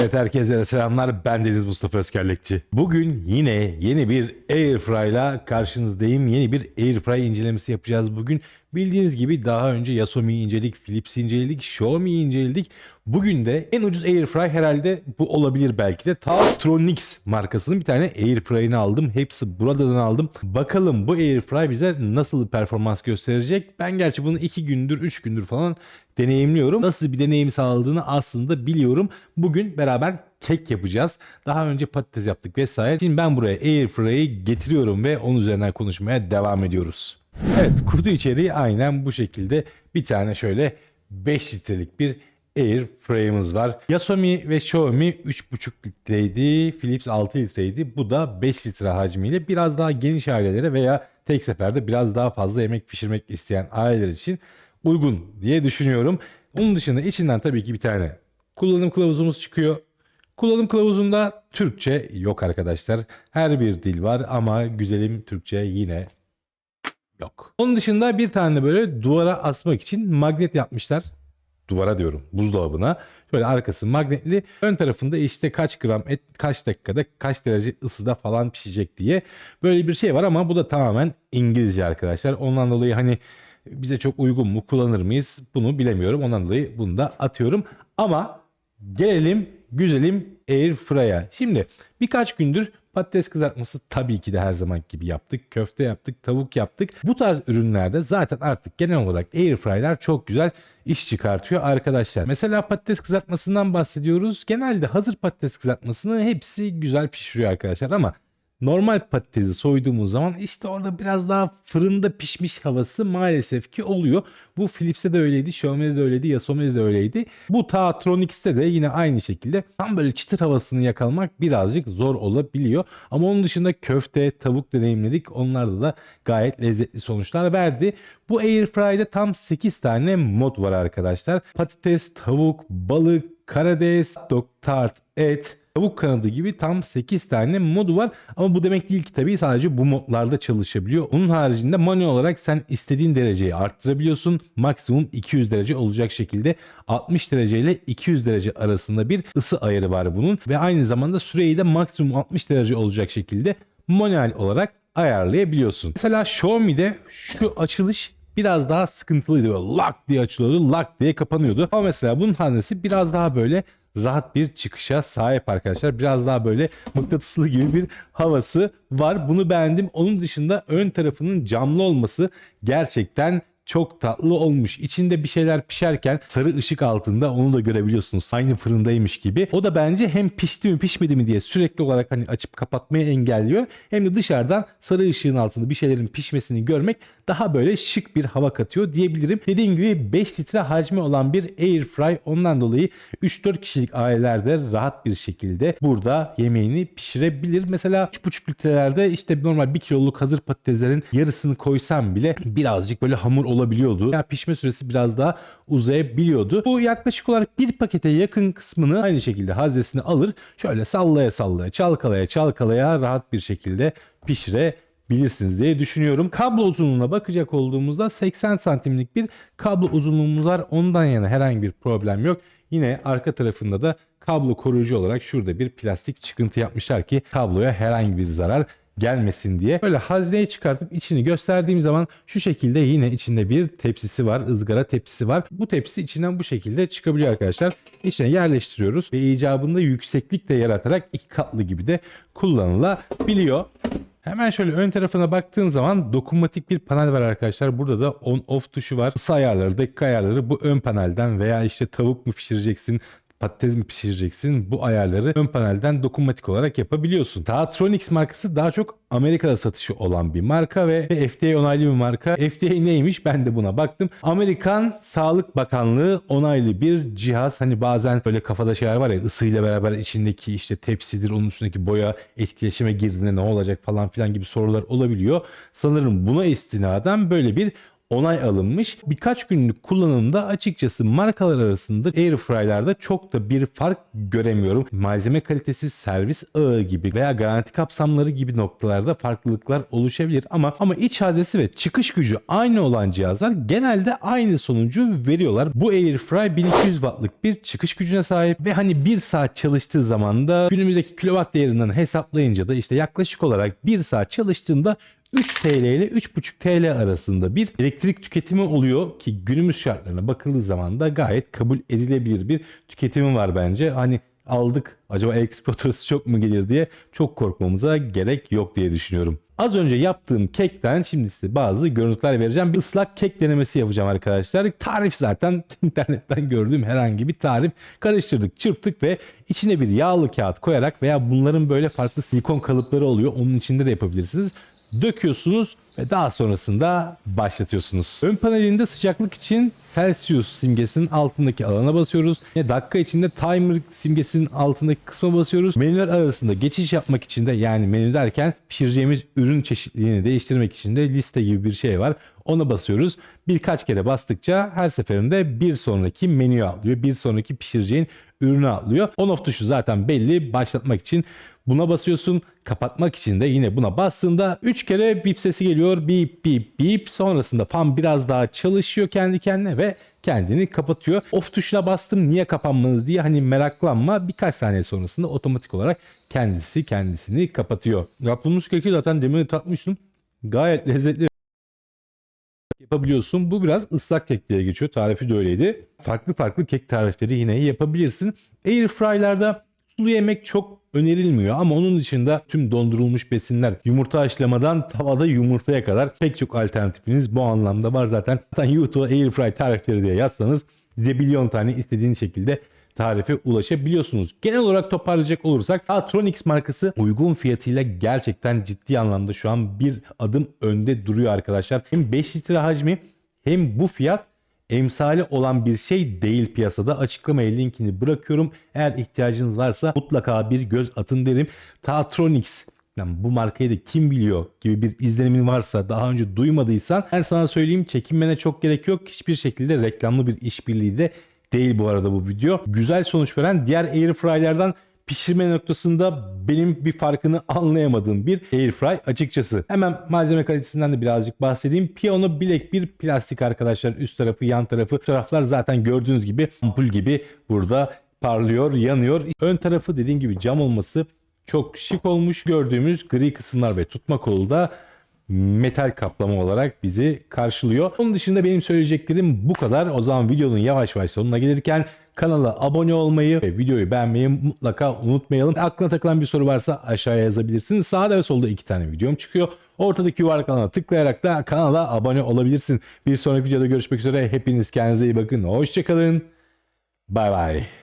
Evet herkese selamlar. Ben Deniz Mustafa Özkerlekçi. Bugün yine yeni bir Airfry ile karşınızdayım. Yeni bir Airfry incelemesi yapacağız bugün. Bildiğiniz gibi daha önce Yasomi'yi inceledik, Philips'i inceledik, Xiaomi'yi inceledik. Bugün de en ucuz Airfry herhalde bu olabilir belki de. Taotronics markasının bir tane Airfry'ını aldım. Hepsi buradan aldım. Bakalım bu Airfry bize nasıl performans gösterecek. Ben gerçi bunu 2 gündür, 3 gündür falan deneyimliyorum. Nasıl bir deneyim sağladığını aslında biliyorum. Bugün beraber kek yapacağız. Daha önce patates yaptık vesaire. Şimdi ben buraya Airfryer'ı getiriyorum ve onun üzerinden konuşmaya devam ediyoruz. Evet kutu içeriği aynen bu şekilde. Bir tane şöyle 5 litrelik bir Air Fryer'ımız var. Yasomi ve Xiaomi 3,5 litreydi. Philips 6 litreydi. Bu da 5 litre hacmiyle biraz daha geniş ailelere veya tek seferde biraz daha fazla yemek pişirmek isteyen aileler için uygun diye düşünüyorum. Onun dışında içinden tabii ki bir tane kullanım kılavuzumuz çıkıyor. Kullanım kılavuzunda Türkçe yok arkadaşlar. Her bir dil var ama güzelim Türkçe yine yok. Onun dışında bir tane böyle duvara asmak için magnet yapmışlar. Duvara diyorum buzdolabına. Şöyle arkası magnetli. Ön tarafında işte kaç gram et kaç dakikada kaç derece ısıda falan pişecek diye. Böyle bir şey var ama bu da tamamen İngilizce arkadaşlar. Ondan dolayı hani bize çok uygun mu kullanır mıyız bunu bilemiyorum. Ondan dolayı bunu da atıyorum. Ama gelelim güzelim Airfryer'a. Şimdi birkaç gündür patates kızartması tabii ki de her zaman gibi yaptık. Köfte yaptık, tavuk yaptık. Bu tarz ürünlerde zaten artık genel olarak Airfryer'lar çok güzel iş çıkartıyor arkadaşlar. Mesela patates kızartmasından bahsediyoruz. Genelde hazır patates kızartmasını hepsi güzel pişiriyor arkadaşlar ama normal patatesi soyduğumuz zaman işte orada biraz daha fırında pişmiş havası maalesef ki oluyor. Bu Philips'te de öyleydi, Xiaomi'de de öyleydi, Yasomi'de de öyleydi. Bu Tatronics'te de yine aynı şekilde tam böyle çıtır havasını yakalamak birazcık zor olabiliyor. Ama onun dışında köfte, tavuk deneyimledik. Onlarda da gayet lezzetli sonuçlar verdi. Bu Airfry'de tam 8 tane mod var arkadaşlar. Patates, tavuk, balık, karides, dog tart, et, tavuk kanadı gibi tam 8 tane modu var. Ama bu demek değil ki tabii sadece bu modlarda çalışabiliyor. Onun haricinde manuel olarak sen istediğin dereceyi arttırabiliyorsun. Maksimum 200 derece olacak şekilde 60 derece ile 200 derece arasında bir ısı ayarı var bunun. Ve aynı zamanda süreyi de maksimum 60 derece olacak şekilde manuel olarak ayarlayabiliyorsun. Mesela Xiaomi'de şu açılış biraz daha sıkıntılıydı. Böyle lak diye açılıyordu, lak diye kapanıyordu. Ama mesela bunun tanesi biraz daha böyle rahat bir çıkışa sahip arkadaşlar. Biraz daha böyle mıknatıslı gibi bir havası var. Bunu beğendim. Onun dışında ön tarafının camlı olması gerçekten çok tatlı olmuş. İçinde bir şeyler pişerken sarı ışık altında onu da görebiliyorsunuz. Aynı fırındaymış gibi. O da bence hem pişti mi pişmedi mi diye sürekli olarak hani açıp kapatmayı engelliyor. Hem de dışarıdan sarı ışığın altında bir şeylerin pişmesini görmek daha böyle şık bir hava katıyor diyebilirim. Dediğim gibi 5 litre hacmi olan bir air fry ondan dolayı 3-4 kişilik ailelerde rahat bir şekilde burada yemeğini pişirebilir. Mesela 3,5 litrelerde işte normal 1 kiloluk hazır patateslerin yarısını koysam bile birazcık böyle hamur olabiliyordu. Ya pişme süresi biraz daha uzayabiliyordu. Bu yaklaşık olarak bir pakete yakın kısmını aynı şekilde haznesini alır. Şöyle sallaya sallaya çalkalaya çalkalaya rahat bir şekilde pişire bilirsiniz diye düşünüyorum. Kablo uzunluğuna bakacak olduğumuzda 80 santimlik bir kablo uzunluğumuz var. Ondan yana herhangi bir problem yok. Yine arka tarafında da kablo koruyucu olarak şurada bir plastik çıkıntı yapmışlar ki kabloya herhangi bir zarar gelmesin diye. Böyle hazneyi çıkartıp içini gösterdiğim zaman şu şekilde yine içinde bir tepsisi var. ızgara tepsisi var. Bu tepsi içinden bu şekilde çıkabiliyor arkadaşlar. İçine yerleştiriyoruz ve icabında yükseklik de yaratarak iki katlı gibi de kullanılabiliyor. Hemen şöyle ön tarafına baktığın zaman dokunmatik bir panel var arkadaşlar. Burada da on off tuşu var. Isı ayarları, dakika ayarları bu ön panelden veya işte tavuk mu pişireceksin, patates mi pişireceksin bu ayarları ön panelden dokunmatik olarak yapabiliyorsun. Tatronics markası daha çok Amerika'da satışı olan bir marka ve FDA onaylı bir marka. FDA neymiş ben de buna baktım. Amerikan Sağlık Bakanlığı onaylı bir cihaz. Hani bazen böyle kafada şeyler var ya ısıyla beraber içindeki işte tepsidir onun üstündeki boya etkileşime girdiğinde ne olacak falan filan gibi sorular olabiliyor. Sanırım buna istinaden böyle bir onay alınmış. Birkaç günlük kullanımda açıkçası markalar arasında Airfry'larda çok da bir fark göremiyorum. Malzeme kalitesi, servis ağı gibi veya garanti kapsamları gibi noktalarda farklılıklar oluşabilir ama ama iç haznesi ve çıkış gücü aynı olan cihazlar genelde aynı sonucu veriyorlar. Bu Airfry 1200 wattlık bir çıkış gücüne sahip ve hani 1 saat çalıştığı zaman da günümüzdeki kilowatt değerinden hesaplayınca da işte yaklaşık olarak 1 saat çalıştığında 3 TL ile 3,5 TL arasında bir elektrik tüketimi oluyor ki günümüz şartlarına bakıldığı zaman da gayet kabul edilebilir bir tüketimi var bence. Hani aldık acaba elektrik faturası çok mu gelir diye çok korkmamıza gerek yok diye düşünüyorum. Az önce yaptığım kekten şimdi size bazı görüntüler vereceğim. Bir ıslak kek denemesi yapacağım arkadaşlar. Tarif zaten internetten gördüğüm herhangi bir tarif. Karıştırdık, çırptık ve içine bir yağlı kağıt koyarak veya bunların böyle farklı silikon kalıpları oluyor. Onun içinde de yapabilirsiniz döküyorsunuz ve daha sonrasında başlatıyorsunuz. Ön panelinde sıcaklık için Celsius simgesinin altındaki alana basıyoruz. Ve dakika içinde timer simgesinin altındaki kısma basıyoruz. Menüler arasında geçiş yapmak için de yani menü derken pişireceğimiz ürün çeşitliliğini değiştirmek için de liste gibi bir şey var. Ona basıyoruz. Birkaç kere bastıkça her seferinde bir sonraki menüye atlıyor. Bir sonraki pişireceğin ürünü atlıyor. On off tuşu zaten belli. Başlatmak için buna basıyorsun. Kapatmak için de yine buna bastığında 3 kere bip sesi geliyor. Bip bip bip. Sonrasında fan biraz daha çalışıyor kendi kendine ve kendini kapatıyor. Off tuşuna bastım niye kapanmadı diye hani meraklanma. Birkaç saniye sonrasında otomatik olarak kendisi kendisini kapatıyor. Yapılmış keki zaten demin tatmıştım. Gayet lezzetli yapabiliyorsun. Bu biraz ıslak kek diye geçiyor. Tarifi de öyleydi. Farklı farklı kek tarifleri yine yapabilirsin. Airfry'larda sulu yemek çok önerilmiyor ama onun dışında tüm dondurulmuş besinler yumurta haşlamadan tavada yumurtaya kadar pek çok alternatifiniz bu anlamda var zaten. Zaten YouTube'a Airfry tarifleri diye yazsanız zebilyon tane istediğiniz şekilde tarife ulaşabiliyorsunuz. Genel olarak toparlayacak olursak Atronix markası uygun fiyatıyla gerçekten ciddi anlamda şu an bir adım önde duruyor arkadaşlar. Hem 5 litre hacmi hem bu fiyat emsali olan bir şey değil piyasada. Açıklamaya linkini bırakıyorum. Eğer ihtiyacınız varsa mutlaka bir göz atın derim. Tatronics yani bu markayı da kim biliyor gibi bir izlenimin varsa daha önce duymadıysan ben sana söyleyeyim çekinmene çok gerek yok. Hiçbir şekilde reklamlı bir işbirliği de değil bu arada bu video. Güzel sonuç veren diğer airfryer'lardan pişirme noktasında benim bir farkını anlayamadığım bir airfry açıkçası. Hemen malzeme kalitesinden de birazcık bahsedeyim. Piyano bilek bir plastik arkadaşlar. Üst tarafı yan tarafı. Taraflar zaten gördüğünüz gibi ampul gibi burada parlıyor, yanıyor. Ön tarafı dediğim gibi cam olması çok şık olmuş. Gördüğümüz gri kısımlar ve tutma kolu da metal kaplama olarak bizi karşılıyor. Onun dışında benim söyleyeceklerim bu kadar. O zaman videonun yavaş yavaş sonuna gelirken kanala abone olmayı ve videoyu beğenmeyi mutlaka unutmayalım. Aklına takılan bir soru varsa aşağıya yazabilirsin. Sağda ve solda iki tane videom çıkıyor. Ortadaki yuvarlak alana tıklayarak da kanala abone olabilirsin. Bir sonraki videoda görüşmek üzere. Hepiniz kendinize iyi bakın. Hoşçakalın. Bay bay.